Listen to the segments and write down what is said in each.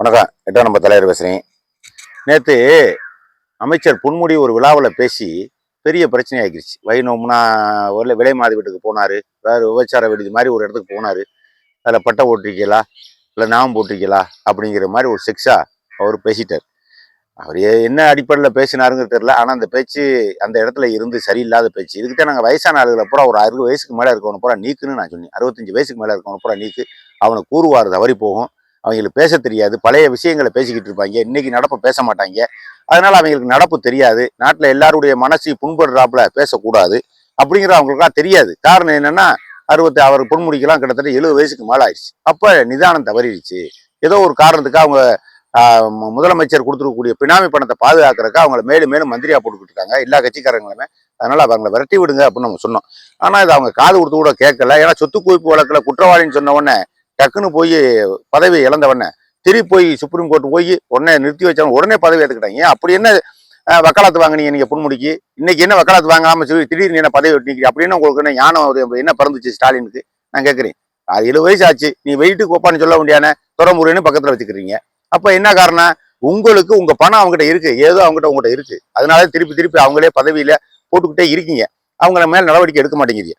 வணக்கம். எட்டோ நம்ம தலைவர் பேசுகிறேன் நேற்று அமைச்சர் பொன்முடி ஒரு விழாவில் பேசி பெரிய பிரச்சனையாகிருச்சு. வைணோம்னா ஒரு விலை மாதி வீட்டுக்கு போனார். வேறு விபச்சார விடுதி மாதிரி ஒரு இடத்துக்கு போனார். அதில் பட்டை போட்டிருக்கீங்களா? இல்லை நாம் போட்டிருக்கீங்களா? அப்படிங்கிற மாதிரி ஒரு செக்ஸாக அவர் பேசிட்டார். அவர் என்ன அடிப்படையில் பேசினாருங்கிறது தெரியல. ஆனால் அந்த பேச்சு அந்த இடத்துல இருந்து சரியில்லாத பேச்சு. இதுக்கிட்ட நாங்கள் வயசான ஆளுகளை பூரா ஒரு அறுபது வயசுக்கு மேலே இருக்கவனை பூரா நீக்குன்னு நான் சொன்னேன். அறுபத்தஞ்சு வயசுக்கு மேலே இருக்கவனை பூரா நீக்கு. அவனை கூறுவார் தவறி போகும். அவங்களுக்கு பேச தெரியாது. பழைய விஷயங்களை பேசிக்கிட்டு இருப்பாங்க. இன்னைக்கு நடப்பை பேச மாட்டாங்க. அதனால அவங்களுக்கு நடப்பு தெரியாது. நாட்டில் எல்லாருடைய மனசு புண்படுறாப்புல பேசக்கூடாது. அப்படிங்கிற அவங்களுக்குலாம் தெரியாது. காரணம் என்னன்னா அறுபத்தி அவர் பொன்முடிக்கெல்லாம் கிட்டத்தட்ட எழுபது வயசுக்கு மேலே ஆயிடுச்சு அப்போ நிதானம் தவறிடுச்சு. ஏதோ ஒரு காரணத்துக்கு அவங்க முதலமைச்சர் கொடுத்துருக்கக்கூடிய பினாமி பணத்தை பாதுகாக்கிறதுக்கு அவங்கள மேலும் மேலும் மந்திரியா போட்டுக்கிட்டு இருக்காங்க. எல்லா கட்சிக்காரங்களுமே. அதனால அவங்கள விரட்டி விடுங்க அப்படின்னு நம்ம சொன்னோம். ஆனால் இது அவங்க காது கொடுத்து கூட கேட்கல. ஏன்னா சொத்து குவிப்பு வழக்குல குற்றவாளின்னு சொன்ன உடனே டக்குன்னு போய் பதவி இழந்தவொடனே திருப்பி போய் சுப்ரீம் கோர்ட் போய் உடனே நிறுத்தி வச்சாலும் உடனே பதவி எடுத்துக்கிட்டாங்க ஏன் அப்படி என்ன வக்காலத்து வாங்குனீங்க நீங்கள் பொன்முடிக்கு? இன்னைக்கு என்ன வக்காலத்து வாங்காமல் சொல்லி திடீர்னு என்ன பதவி வெட்டிக்கிறீங்க அப்படின்னு உங்களுக்கு என்ன ஞானம் என்ன பிறந்துச்சு ஸ்டாலினுக்கு? நான் கேட்குறேன் அது எழுபது வயசு ஆச்சு. நீ வெயிட்டு கோப்பான்னு சொல்ல முடியாத துறமுறைன்னு பக்கத்தில் வச்சுக்கிறீங்க. அப்போ என்ன காரணம்? உங்களுக்கு உங்க பணம் அவங்ககிட்ட இருக்கு. ஏதோ அவங்ககிட்ட உங்ககிட்ட இருக்கு. அதனால திருப்பி திருப்பி அவங்களே பதவியில போட்டுக்கிட்டே இருக்கீங்க. அவங்கள மேல நடவடிக்கை எடுக்க மாட்டேங்கிறீங்க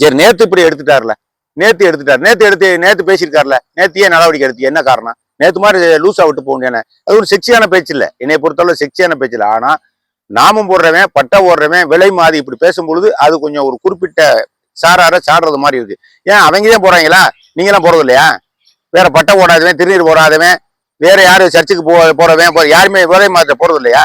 சரி நேற்று இப்படி எடுத்துட்டார்ல. நேத்து எடுத்துட்டார். நேத்து எடுத்து நேத்து பேசியிருக்காருல. நேத்தியே நடவடிக்கை எடுத்து. என்ன காரணம்? நேத்து மாதிரி லூஸா விட்டு போக முடியாது அது ஒரு செக்ஸியான பேச்சு இல்லை. என்னை பொறுத்தளவு செக்ஸியான பேச்சு இல்லை. ஆனா நாமம் போடுறவன் பட்டை ஓடுறவன் விலை மாறி இப்படி பேசும்பொழுது அது கொஞ்சம் ஒரு குறிப்பிட்ட சாரார சாடுறது மாதிரி இருக்கு. ஏன்? அவங்க தான் போறாங்களா நீங்களாம் போறது இல்லையா வேற பட்டை ஓடாதவன் திருநீர் போடாதவன் வேற யாரு சர்ச்சுக்கு போ போறவன் போ- யாருமே விலை மாதிரி போறது இல்லையா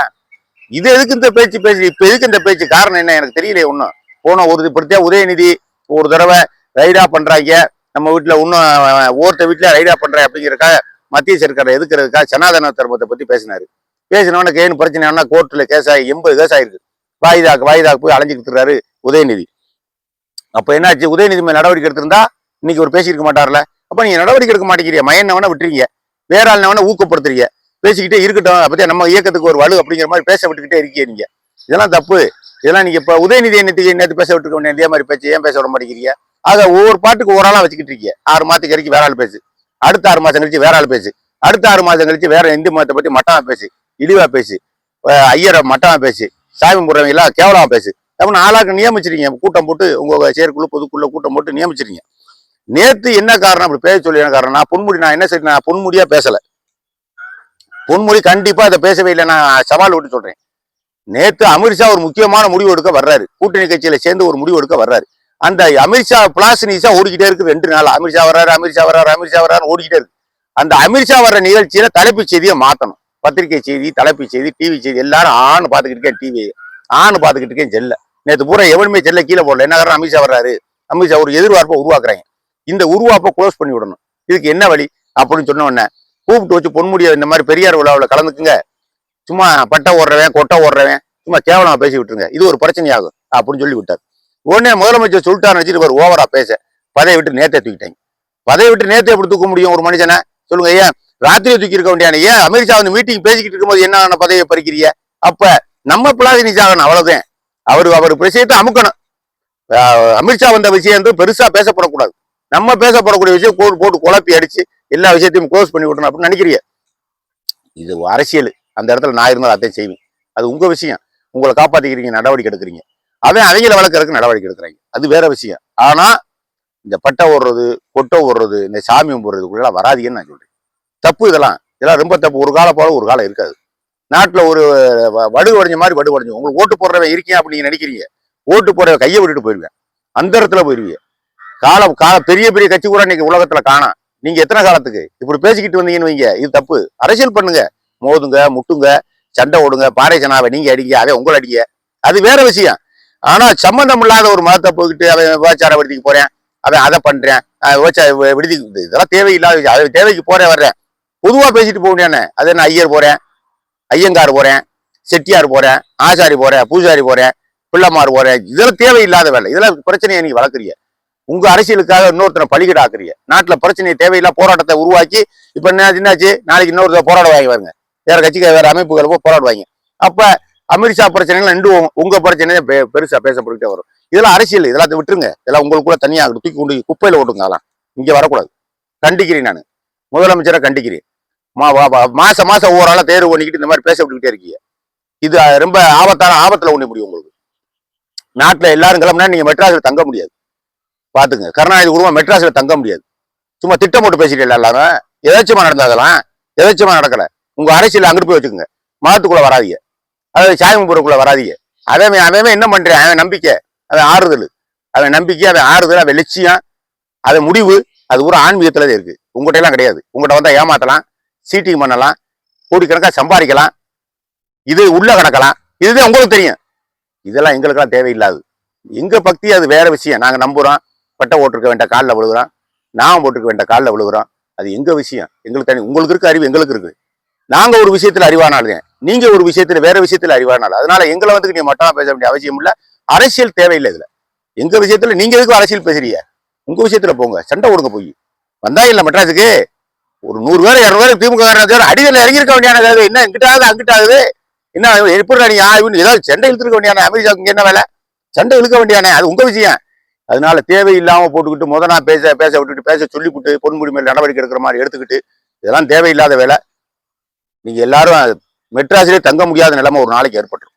இது எதுக்கு இந்த பேச்சு பேச்சு இப்ப எதுக்கு இந்த பேச்சு? காரணம் என்ன? எனக்கு தெரியலையே ஒன்றும் போன ஒரு பிரத்தியா உதயநிதி ஒரு தடவை ரைடா பண்றாங்க. நம்ம வீட்டுல இன்னும் ஒருத்த வீட்டுல ரைடா பண்றேன் அப்படிங்கிறக்காக மத்திய சர்க்காரை எதுக்குறதுக்காக சனாதன தர்மத்தை பத்தி பேசினாரு. பேசினவன கேன்னு பிரச்சனைனா கோர்ட்ல கேஸ் ஆகி எண்பது கேஸ் ஆயிருக்கு. வாயுதாக்கு வாயுதாக்கு போய் அலைஞ்சு இருக்காரு உதயநிதி. அப்ப என்னாச்சு? உதயநிதி மேல நடவடிக்கை எடுத்திருந்தா இன்னைக்கு ஒரு பேசியிருக்க மாட்டார்ல. அப்ப நீங்க நடவடிக்கை எடுக்க மாட்டேங்கிறீங்க. மயனவன விட்டுறீங்க வேற ஆள்னவன ஊக்கப்படுத்துறீங்க. பேசிக்கிட்டே இருக்கட்டும். அப்பதே நம்ம இயக்கத்துக்கு ஒரு வலு அப்படிங்கிற மாதிரி பேச விட்டுக்கிட்டே இருக்கீங்க நீங்க. இதெல்லாம் தப்பு. இதெல்லாம் நீங்க இப்ப உதயநிதி என்னத்துக்கு நேற்று பேச விட்டுருக்க வேண்டிய இதே மாதிரி பேச்சு ஏன் பேச விட மாட்டேங்கிறீங்க? ஆக ஒவ்வொரு பாட்டுக்கு ஒரு ஆளாக வச்சுக்கிட்டு இருக்கீங்க. ஆறு மாதத்துக்கு கழிச்சு வேற ஆள் பேசு. அடுத்த ஆறு மாதம் கழிச்சு வேற ஆள் பேசு. அடுத்த ஆறு மாதம் கழிச்சு வேற இந்து மதத்தை பற்றி மட்டமாக பேசு. இழிவா பேசு. ஐயரை மட்டமாக பேசு. சாமி முறைவங்க எல்லாம் பேசு. அப்படின்னு ஆளாக்கு நியமிச்சிருக்கீங்க. கூட்டம் போட்டு உங்கள் செயற்குழு பொதுக்குள்ள கூட்டம் போட்டு நியமிச்சிருக்கீங்க. நேற்று என்ன காரணம்? அப்படி பேச சொல்லி என்ன காரணம் நான் பொன்முடி நான் என்ன சரி நான் பொன்முடியாக பேசலை. பொன்முடி கண்டிப்பாக அதை பேசவே இல்லை நான் சவால் விட்டு சொல்கிறேன் நேற்று அமித்ஷா ஒரு முக்கியமான முடிவு எடுக்க வர்றாரு. கூட்டணி கட்சியில் சேர்ந்து ஒரு முடிவு எடுக்க வர்றாரு. அந்த அமித்ஷா பிளாஸ் நியூஸா ஓடிக்கிட்டே இருக்கு ரெண்டு நாள். அமித்ஷா வர்றாரு அமித்ஷா வர்றாரு அமித்ஷா வர்றாரு ஓடிக்கிட்டே இருக்கு. அந்த அமித்ஷா வர்ற நிகழ்ச்சியில தலைப்பு செய்தியை மாத்தணும். பத்திரிகை செய்தி தலைப்பு செய்தி டிவி செய்தி எல்லாரும் ஆண் பார்த்துக்கிட்டு இருக்கேன் டிவி ஆண் பார்த்துக்கிட்டு இருக்கேன் செல்ல நேத்து பூரா எவனுமே செல்ல கீழே போடல. என்ன காரணம்? அமித்ஷா வர்றாரு. அமித்ஷா ஒரு எதிர்பார்ப்பை உருவாக்குறாங்க. இந்த உருவாப்பை க்ளோஸ் பண்ணி விடணும். இதுக்கு என்ன வழி? அப்படின்னு சொன்ன உடனே கூப்பிட்டு வச்சு பொன்முடிய இந்த மாதிரி பெரியார் விழாவில் கலந்துக்குங்க. சும்மா பட்டை ஓடுறவன் கொட்டை ஓடுறவன் சும்மா கேவலமா பேசி விட்டுருங்க இது ஒரு பிரச்சனையாகும் அப்படின்னு சொல்லி விட்டார் உடனே முதலமைச்சர் சொல்லிட்டாருன்னு வச்சுட்டு பாரு ஓவரா பேச. பதவி விட்டு நேத்தே தூக்கிட்டாங்க. பதவி விட்டு நேத்தே எப்படி தூக்க முடியும் ஒரு மனுஷனை? சொல்லுங்க ஏன் ராத்திரியை தூக்கி இருக்க வேண்டியான ஏன் அமித்ஷா வந்து மீட்டிங் பேசிக்கிட்டு இருக்கும்போது என்ன பதவியை பறிக்கிறிய? அப்ப நம்ம பிளாசினி சாகணும் அவ்வளவுதான். அவரு அவர் விஷயத்தை அமுக்கணும். அமித்ஷா வந்த விஷயம் வந்து பெருசா பேசப்படக்கூடாது. நம்ம பேசப்படக்கூடிய விஷயம் கோடு போட்டு குழப்பி அடிச்சு எல்லா விஷயத்தையும் க்ளோஸ் பண்ணி விடணும் அப்படின்னு நினைக்கிறீங்க இது அரசியல். அந்த இடத்துல நான் இருந்தால் அதையும் செய்வேன். அது உங்க விஷயம். உங்களை காப்பாத்திக்கிறீங்க நடவடிக்கை எடுக்கிறீங்க. அவன் அவங்கள வளர்க்கறதுக்கு நடவடிக்கை எடுக்கிறாங்க. அது வேற விஷயம். ஆனா இந்த பட்டை ஓடுறது கொட்டை ஓடுறது இந்த சாமி போடுறதுக்குள்ள வராதீங்கன்னு நான் சொல்றேன். தப்பு இதெல்லாம். இதெல்லாம் ரொம்ப தப்பு. ஒரு காலம் போல ஒரு காலம் இருக்காது. நாட்டில் ஒரு வ- வடு உடஞ்ச மாதிரி வடு உடஞ்சு உங்களுக்கு ஓட்டு போடுறவன் இருக்கேன் அப்படின்னு நினைக்கிறீங்க. ஓட்டு போடுறவன் கையை விட்டுட்டு போயிருவேன். அந்த இடத்துல போயிருவீங்க காலம் கால பெரிய பெரிய கட்சி கூட இன்னைக்கு உலகத்துல காணாம் நீங்க எத்தனை காலத்துக்கு? இப்படி பேசிக்கிட்டு வந்தீங்கன்னு வைங்க. இது தப்பு. அரசியல் பண்ணுங்க. மோதுங்க முட்டுங்க சண்டை ஓடுங்க பாறை சனாவை நீங்க அடிங்க அவன் உங்களை அடிங்க. அது வேற விஷயம். ஆனா சம்பந்தம் இல்லாத ஒரு மதத்தை போய்கிட்டு அவன் விபச்சார விடுதிக்கு போறேன். அவன் அதை பண்றேன். அஹ் விபச்சார விடுதி இதெல்லாம் தேவையில்லாத அது தேவைக்கு போறேன் வர்றேன். பொதுவா பேசிட்டு போக முடியானே அது நான் ஐயர் போறேன் ஐயங்கார் போறேன் செட்டியார் போறேன் ஆசாரி போறேன் பூசாரி போறேன் பிள்ளைமார் போறேன். இதெல்லாம் தேவையில்லாத வேலை. இதெல்லாம் பிரச்சனையை நீங்க வளர்க்குறீங்க. உங்க அரசியலுக்காக இன்னொருத்தனை பலிகடாக்குறீங்க நாட்டுல பிரச்சனையை தேவையில்லா போராட்டத்தை உருவாக்கி இப்ப என்ன என்னாச்சு? நாளைக்கு இன்னொருத்தர் போராட வாங்கி வருங்க வேற கட்சிக்கு வேற அமைப்புகளுக்கு போராடுவாங்க. அப்ப அமித்ஷா பிரச்சனைகள் ரெண்டு உங்க- பிரச்சனை பெருசா பேசப்பட்டுக்கிட்டே வரும். இதெல்லாம் அரசியல் இதெல்லாம் விட்டுருங்க. இதெல்லாம் உங்களுக்குள்ள தனியாக தூக்கி கொண்டு குப்பையில ஓட்டுங்க அதெல்லாம். இங்க வரக்கூடாது. கண்டிக்கிறேன் நான். முதலமைச்சரை கண்டிக்கிறேன். மா- வா- வா- மாசம் மாசம் ஒவ்வொரு ஆளா தேர்வு பண்ணிக்கிட்டு இந்த மாதிரி பேச விட்டுக்கிட்டே இருக்கீங்க. இது ரொம்ப ஆபத்தான ஆபத்துல ஒண்ணு முடியும் உங்களுக்கு. நாட்டுல எல்லாரும் கிளம்புனா நீங்க மெட்ராஸ்ல தங்க முடியாது. பாத்துங்க கருணாநிதி குடும்பம் மெட்ராஸ்ல தங்க முடியாது. சும்மா திட்டம் போட்டு பேசிட்டு எல்லாரும். எதாச்சுமா நடந்ததெல்லாம் எதாச்சுமா நடக்கல. உங்க அரசியல் அங்கிட்டு போய் வச்சுக்கோங்க. மதத்துக்குள்ள வராதீங்க. அதாவது சாயம்புறக்குள்ள வராதீங்க. அவன் அவன் என்ன பண்றான் அவன் நம்பிக்கை. அவன் ஆறுதல். அவன் நம்பிக்கை அவன் ஆறுதல் அவன் லட்சியம் அவன் முடிவு. அது ஒரு ஆன்மீகத்துல தான் இருக்கு. உங்கள்கிட்டலாம் எல்லாம் கிடையாது. உங்கள்கிட்ட வந்தா ஏமாத்தலாம் சீட்டிங் பண்ணலாம் கோடிக்கணக்காக சம்பாதிக்கலாம் இது உள்ள கணக்கலாம் இதுதான் உங்களுக்கு தெரியும். இதெல்லாம் எங்களுக்கெல்லாம் தேவையில்லாது. எங்க பக்தி அது வேற விஷயம். நாங்க நம்புறோம். பட்டை ஓட்டிருக்க வேண்டிய காலில் விழுகிறோம் நாம் போட்டிருக்க வேண்டிய காலில் விழுகிறோம் அது எங்க விஷயம்? எங்களுக்கு தனி உங்களுக்கு இருக்கு அறிவு எங்களுக்கு இருக்கு. நாங்க ஒரு விஷயத்துல அறிவானாலுங்க நீங்க ஒரு விஷயத்துல வேற விஷயத்துல அறிவானால் அதனால எங்களை வந்து நீங்க மட்டமா பேச வேண்டிய அவசியம் இல்ல. அரசியல் தேவையில்லை இதுல. எங்க விஷயத்துல நீங்க எதுக்கு அரசியல் பேசுறீங்க? உங்க விஷயத்துல போங்க. சண்டை ஓடுங்க போய். வந்தா இல்ல மெட்ராஸுக்கு. ஒரு நூறு பேர் இரநூறு பேர் திமுக அடிதல் இறங்கியிருக்க வேண்டியான என்ன அங்கிட்ட அங்கிட்டாவது என்ன எப்படி நீ ஆய்வுன்னு ஏதாவது சண்டை இழுத்துருக்க வேண்டியான அமெரிக்காவுக்கு என்ன வேலை? சண்டை இழுக்க வேண்டியானே அது உங்க விஷயம். அதனால தேவையில்லாம போட்டுக்கிட்டு முத நான் பேச பேச விட்டுட்டு பேச சொல்லிவிட்டு பொன்முடி மேல் நடவடிக்கை எடுக்கிற மாதிரி எடுத்துக்கிட்டு இதெல்லாம் தேவையில்லாத வேலை. நீங்க எல்லாரும் மெட்ராஸிலே தங்க முடியாத நிலைமை ஒரு நாளைக்கு ஏற்பட்டு